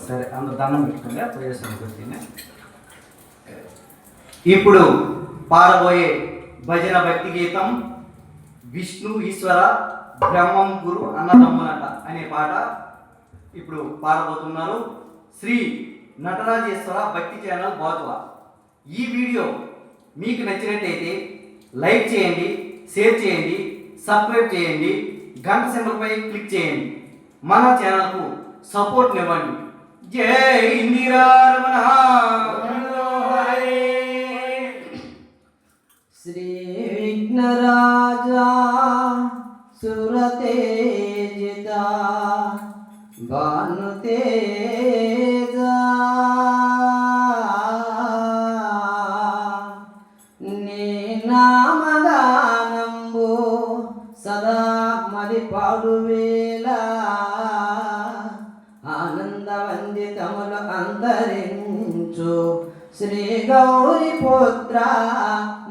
సరే ఇప్పుడు పారబోయే భజన భక్తి గీతం విష్ణు ఈశ్వర బ్రహ్మం గురు అన్నదమ్మునట అనే పాట ఇప్పుడు పారబోతున్నారు. శ్రీ నటరాజేశ్వర భక్తి ఛానల్ బాధువ ఈ వీడియో మీకు నచ్చినట్టయితే లైక్ చేయండి షేర్ చేయండి సబ్స్క్రైబ్ చేయండి గంట సింబల్పై క్లిక్ చేయండి. మన ఛానల్కు సపోర్ట్ ఇవ్వండి. జై ఇందిరారమణ శ్రీ విఘ్నరాజా सुरतेजिता भानुते పాడువేళ ఆనంద అందరించు. శ్రీ గౌరి పుత్ర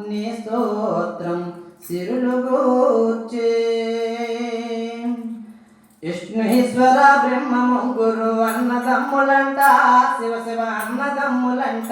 నీ స్తోత్రం సిరులు గూర్చే. విష్ణుహీశ్వర బ్రహ్మ అన్నదమ్ములంట శివ శివ అన్నదమ్ములంట.